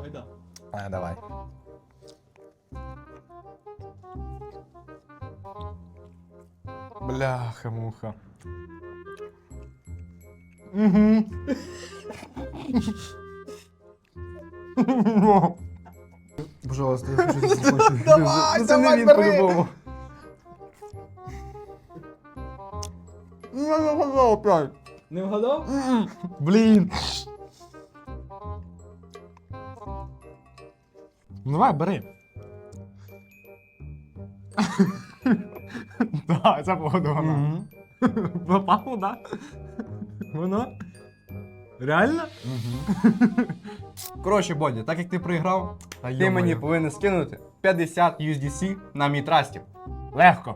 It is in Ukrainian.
гайда. А, давай. Бляха-муха. Угу. Пожалуйста, я хочу. Давай, Ну, це не давай, він бери. по-любому. Я не вгадав опять. Не вгадав? Блін. Ну давай, бери. Так, це походу вона. Попало, да? Воно? Реально? Коротше, Боді, так як ти проіграв, ти мені повинен скинути 50 USDC на мій трастів. Легко.